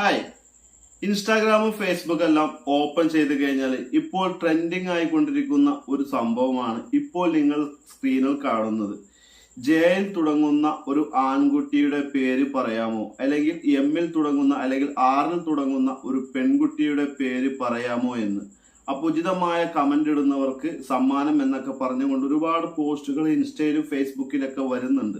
Hi ഇൻസ്റ്റാഗ്രാമും ഫേസ്ബുക്കും എല്ലാം open ചെയ്ത് കഴിഞ്ഞാൽ ഇപ്പോൾ ട്രെൻഡിങ് ആയിക്കൊണ്ടിരിക്കുന്ന ഒരു സംഭവമാണ് ഇപ്പോൾ നിങ്ങൾ സ്ക്രീനിൽ കാണുന്നത്. ജയിൽ തുടങ്ങുന്ന ഒരു ആൺകുട്ടിയുടെ പേര് പറയാമോ? അല്ലെങ്കിൽ എമ്മിൽ തുടങ്ങുന്ന അല്ലെങ്കിൽ ആറിൽ തുടങ്ങുന്ന ഒരു പെൺകുട്ടിയുടെ പേര് പറയാമോ എന്ന്? അപ്പോൾ ഉചിതമായ കമന്റ് ഇടുന്നവർക്ക് സമ്മാനം എന്നൊക്കെ പറഞ്ഞുകൊണ്ട് ഒരുപാട് പോസ്റ്റുകൾ ഇൻസ്റ്റയിലും ഫേസ്ബുക്കിലൊക്കെ വരുന്നുണ്ട്.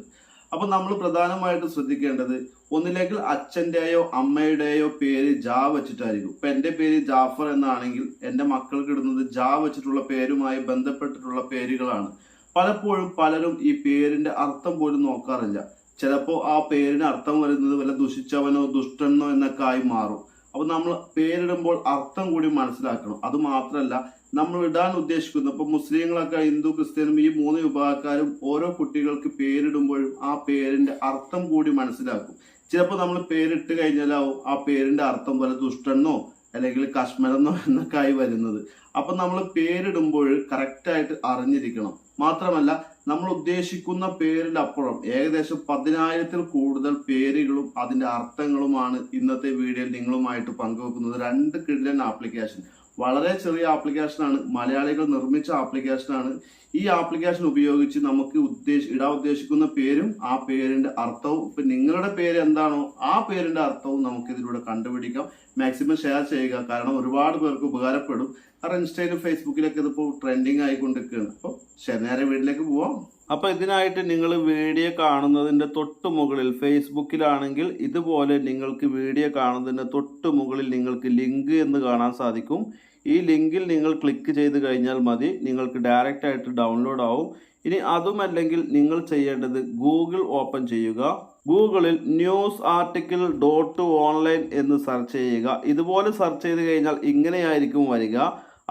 അപ്പൊ നമ്മൾ പ്രധാനമായിട്ട് ശ്രദ്ധിക്കേണ്ടത് ഒന്നില്ലെങ്കിൽ അച്ഛന്റെയോ അമ്മയുടെയോ പേര് ജാ വെച്ചിട്ടായിരിക്കും. ഇപ്പൊ എന്റെ പേര് ജാഫർ എന്നാണെങ്കിൽ എന്റെ മക്കൾക്ക് ഇടുന്നത് ജാ വെച്ചിട്ടുള്ള പേരുമായി ബന്ധപ്പെട്ടിട്ടുള്ള പേരുകളാണ്. പലപ്പോഴും പലരും ഈ പേരിന്റെ അർത്ഥം പോലും നോക്കാറില്ല. ചിലപ്പോൾ ആ പേരിന് അർത്ഥം വരുന്നത് വല്ല ദുഷിച്ചവനോ ദുഷ്ടനോ എന്നൊക്കെ ആയി മാറും. അപ്പൊ നമ്മൾ പേരിടുമ്പോൾ അർത്ഥം കൂടി മനസ്സിലാക്കണം. അത് മാത്രമല്ല നമ്മൾ ഇടാൻ ഉദ്ദേശിക്കുന്നത് ഇപ്പൊ മുസ്ലിങ്ങളൊക്കെ ഹിന്ദു ക്രിസ്ത്യനും ഈ മൂന്ന് വിഭാഗക്കാരും ഓരോ കുട്ടികൾക്ക് പേരിടുമ്പോഴും ആ പേരിന്റെ അർത്ഥം കൂടി മനസ്സിലാക്കും. ചിലപ്പോൾ നമ്മൾ പേരിട്ട് കഴിഞ്ഞാലാവും ആ പേരിന്റെ അർത്ഥം പോലെ ദുഷ്ടനോ അല്ലെങ്കിൽ കശ്മീരെന്നോ എന്നൊക്കെ ആയി വരുന്നത്. അപ്പൊ നമ്മൾ പേരിടുമ്പോൾ കറക്റ്റായിട്ട് അറിഞ്ഞിരിക്കണം. മാത്രമല്ല നമ്മൾ ഉദ്ദേശിക്കുന്ന പേരിൽ അപ്പുറം ഏകദേശം പതിനായിരത്തിൽ കൂടുതൽ പേരുകളും അതിന്റെ അർത്ഥങ്ങളുമാണ് ഇന്നത്തെ വീഡിയോയിൽ നിങ്ങളുമായിട്ട് പങ്കുവെക്കുന്നത്. രണ്ട് കിഴിലൻ ആപ്ലിക്കേഷൻ വളരെ ചെറിയ ആപ്ലിക്കേഷനാണ് മലയാളികൾ നിർമ്മിച്ച ആപ്ലിക്കേഷനാണ് ഈ ആപ്ലിക്കേഷൻ ഉപയോഗിച്ച് നമുക്ക് ഉദ്ദേശ ഇടാൻ ഉദ്ദേശിക്കുന്ന പേരും ആ പേരിന്റെ അർത്ഥവും ഇപ്പൊ നിങ്ങളുടെ പേര് എന്താണോ ആ പേരിന്റെ അർത്ഥവും നമുക്ക് ഇതിലൂടെ കണ്ടുപിടിക്കാം. മാക്സിമം ഷെയർ ചെയ്യുക. കാരണം ഒരുപാട് പേർക്ക് ഉപകാരപ്പെടും. കാരണം ഇൻസ്റ്റയിലും ഫേസ്ബുക്കിലൊക്കെ ഇതിപ്പോൾ ട്രെൻഡിങ് ആയിക്കൊണ്ടിരിക്കുകയാണ്. അപ്പോൾ ശരി നേരെ വീട്ടിലേക്ക് പോവാം. അപ്പൊ ഇതിനായിട്ട് നിങ്ങൾ വീഡിയോ കാണുന്നതിന്റെ തൊട്ട് മുകളിൽ ഫേസ്ബുക്കിലാണെങ്കിൽ ഇതുപോലെ നിങ്ങൾക്ക് വീഡിയോ കാണുന്നതിന്റെ തൊട്ട് മുകളിൽ നിങ്ങൾക്ക് ലിങ്ക് എന്ന് കാണാൻ സാധിക്കും. ഈ ലിങ്കിൽ നിങ്ങൾ ക്ലിക്ക് ചെയ്ത് കഴിഞ്ഞാൽ മതി. നിങ്ങൾക്ക് ഡയറക്റ്റ് ആയിട്ട് ഡൗൺലോഡ് ആവും. ഇനി അതുമല്ലെങ്കിൽ നിങ്ങൾ ചെയ്യേണ്ടത് ഗൂഗിൾ ഓപ്പൺ ചെയ്യുക. ഗൂഗിളിൽ ന്യൂസ് ആർട്ടിക്കിൾ ഡോട്ട് ഓൺലൈൻ എന്ന് സെർച്ച് ചെയ്യുക. ഇതുപോലെ സെർച്ച് ചെയ്ത് കഴിഞ്ഞാൽ ഇങ്ങനെയായിരിക്കും വരിക.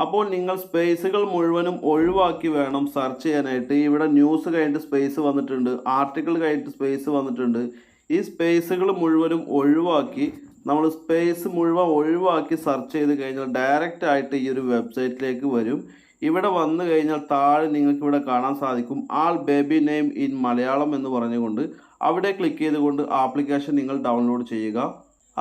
അപ്പോൾ നിങ്ങൾ സ്പേസുകൾ മുഴുവനും ഒഴിവാക്കി വേണം സെർച്ച് ചെയ്യാനായിട്ട്. ഇവിടെ ന്യൂസ് കഴിഞ്ഞിട്ട് സ്പേസ് വന്നിട്ടുണ്ട് ആർട്ടിക്കിൾ കഴിഞ്ഞിട്ട് സ്പേസ് വന്നിട്ടുണ്ട്. ഈ സ്പേസുകൾ മുഴുവനും ഒഴിവാക്കി നമ്മൾ സ്പേസ് മുഴുവൻ ഒഴിവാക്കി സെർച്ച് ചെയ്ത് കഴിഞ്ഞാൽ ഡയറക്റ്റ് ആയിട്ട് ഈ ഒരു വെബ്സൈറ്റിലേക്ക് വരും. ഇവിടെ വന്നു കഴിഞ്ഞാൽ താഴെ നിങ്ങൾക്ക് ഇവിടെ കാണാൻ സാധിക്കും all baby name in Malayalam എന്ന് പറഞ്ഞുകൊണ്ട്. അവിടെ ക്ലിക്ക് ചെയ്തുകൊണ്ട് ആപ്ലിക്കേഷൻ നിങ്ങൾ ഡൗൺലോഡ് ചെയ്യുക.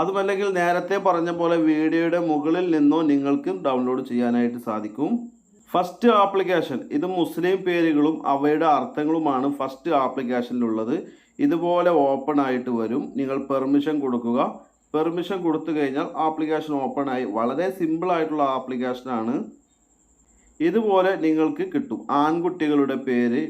അതുമല്ലെങ്കിൽ നേരത്തെ പറഞ്ഞ പോലെ വീഡിയോയുടെ മുകളിൽ നിന്നോ നിങ്ങൾക്കും ഡൗൺലോഡ് ചെയ്യാനായിട്ട് സാധിക്കും. ഫസ്റ്റ് ആപ്ലിക്കേഷൻ ഇത് മുസ്ലിം പേരുകളും അവയുടെ അർത്ഥങ്ങളുമാണ് ഫസ്റ്റ് ആപ്ലിക്കേഷനിലുള്ളത് ഇതുപോലെ ഓപ്പൺ ആയിട്ട് വരും. നിങ്ങൾ പെർമിഷൻ കൊടുക്കുക. പെർമിഷൻ കൊടുത്തു കഴിഞ്ഞാൽ ആപ്ലിക്കേഷൻ ഓപ്പൺ ആയി. വളരെ സിമ്പിൾ ആയിട്ടുള്ള ആപ്ലിക്കേഷനാണ് ഇതുപോലെ നിങ്ങൾക്ക് കിട്ടും. ആൺകുട്ടികളുടെ പേര്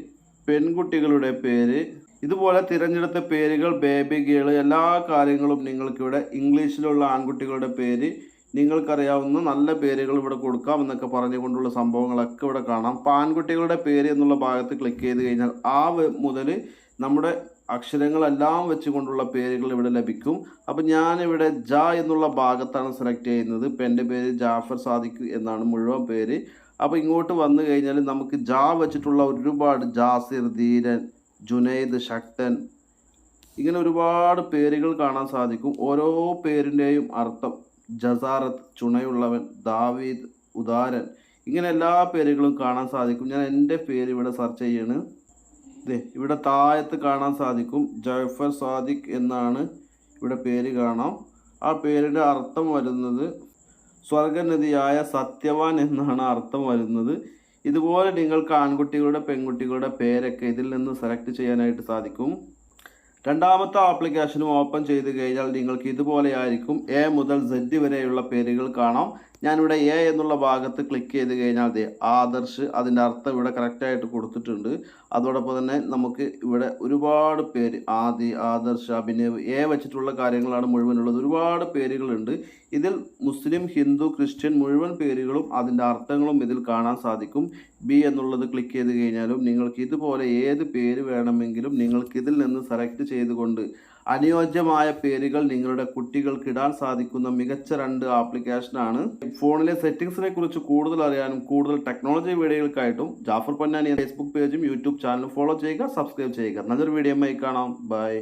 പെൺകുട്ടികളുടെ പേര് ഇതുപോലെ തിരഞ്ഞെടുത്ത പേരുകൾ ബേബി ഗേൾ എല്ലാ കാര്യങ്ങളും നിങ്ങൾക്കിവിടെ ഇംഗ്ലീഷിലുള്ള ആൺകുട്ടികളുടെ പേര് നിങ്ങൾക്കറിയാവുന്ന നല്ല പേരുകൾ ഇവിടെ കൊടുക്കാം എന്നൊക്കെ പറഞ്ഞുകൊണ്ടുള്ള സംഭവങ്ങളൊക്കെ ഇവിടെ കാണാം. അപ്പോൾ ആൺകുട്ടികളുടെ പേര് എന്നുള്ള ഭാഗത്ത് ക്ലിക്ക് ചെയ്ത് കഴിഞ്ഞാൽ ആ മുതൽ നമ്മുടെ അക്ഷരങ്ങളെല്ലാം വെച്ചുകൊണ്ടുള്ള പേരുകൾ ഇവിടെ ലഭിക്കും. അപ്പം ഞാനിവിടെ ജ എന്നുള്ള ഭാഗത്താണ് സെലക്ട് ചെയ്യുന്നത്. ഇപ്പം എന്റെ പേര് ജാഫർ സാദിഖ് എന്നാണ് മുഴുവൻ പേര്. അപ്പോൾ ഇങ്ങോട്ട് വന്നു കഴിഞ്ഞാൽ നമുക്ക് ജാ വെച്ചിട്ടുള്ള ഒരുപാട് ജാസിർ ധീരൻ ജുനൈദ് ശക്തൻ ഇങ്ങനെ ഒരുപാട് പേരുകൾ കാണാൻ സാധിക്കും. ഓരോ പേരിന്റെയും അർത്ഥം ജസാറത്ത് ചുണയുള്ളവൻ ദാവീദ് ഉദാരൻ ഇങ്ങനെ എല്ലാ പേരുകളും കാണാൻ സാധിക്കും. ഞാൻ എന്റെ പേര് ഇവിടെ സെർച്ച് ചെയ്യാണ്. ദേ ഇവിടെ താഴത്ത് കാണാൻ സാധിക്കും. ജഫർ സാദിഖ് എന്നാണ് ഇവിടെ പേര് കാണാം. ആ പേരിന്റെ അർത്ഥം വരുന്നത് സ്വർഗനദിയായ സത്യവാൻ എന്നാണ് അർത്ഥം വരുന്നത്. ഇതുപോലെ നിങ്ങൾക്ക് ആൺകുട്ടികളുടെ പെൺകുട്ടികളുടെ പേരൊക്കെ ഇതിൽ നിന്ന് സെലക്ട് ചെയ്യാനായിട്ട് സാധിക്കും. രണ്ടാമത്തെ ആപ്ലിക്കേഷനും ഓപ്പൺ ചെയ്ത് കഴിഞ്ഞാൽ നിങ്ങൾക്ക് ഇതുപോലെയായിരിക്കും എ മുതൽ സെഡ് വരെയുള്ള പേരുകൾ കാണാം. ഞാനിവിടെ എ എന്നുള്ള ഭാഗത്ത് ക്ലിക്ക് ചെയ്ത് കഴിഞ്ഞാൽ ദേ ആദർശ് അതിന്റെ അർത്ഥം ഇവിടെ കറക്റ്റായിട്ട് കൊടുത്തിട്ടുണ്ട്. അതോടൊപ്പം തന്നെ നമുക്ക് ഇവിടെ ഒരുപാട് പേര് ആദി ആദർശ് അഭിനവ് എ വെച്ചിട്ടുള്ള കാര്യങ്ങളാണ് മുഴുവനുള്ളത്. ഒരുപാട് പേരുകളുണ്ട്. ഇതിൽ മുസ്ലിം ഹിന്ദു ക്രിസ്ത്യൻ മുഴുവൻ പേരുകളും അതിന്റെ അർത്ഥങ്ങളും ഇതിൽ കാണാൻ സാധിക്കും. ബി എന്നുള്ളത് ക്ലിക്ക് ചെയ്ത് കഴിഞ്ഞാലും നിങ്ങൾക്ക് ഇതുപോലെ ഏത് പേര് വേണമെങ്കിലും നിങ്ങൾക്ക് ഇതിൽ നിന്ന് സെലക്ട് ചെയ്തുകൊണ്ട് അനുയോജ്യമായ പേരുകൾ നിങ്ങളുടെ കുട്ടികൾക്ക് ഇടാൻ സാധിക്കുന്ന മികച്ച രണ്ട് ആപ്ലിക്കേഷനാണ് ഫോണിലെ സെറ്റിംഗ്സിനെ കുറിച്ച് കൂടുതൽ അറിയാനും കൂടുതൽ ടെക്നോളജി വീഡിയോകൾക്കായിട്ടും ജാഫർ പൊന്നാനി ഫേസ്ബുക്ക് പേജും യൂട്യൂബ് ചാനലും ഫോളോ ചെയ്യുക സബ്സ്ക്രൈബ് ചെയ്യുക. നല്ലൊരു വീഡിയോ കാണാം. ബൈ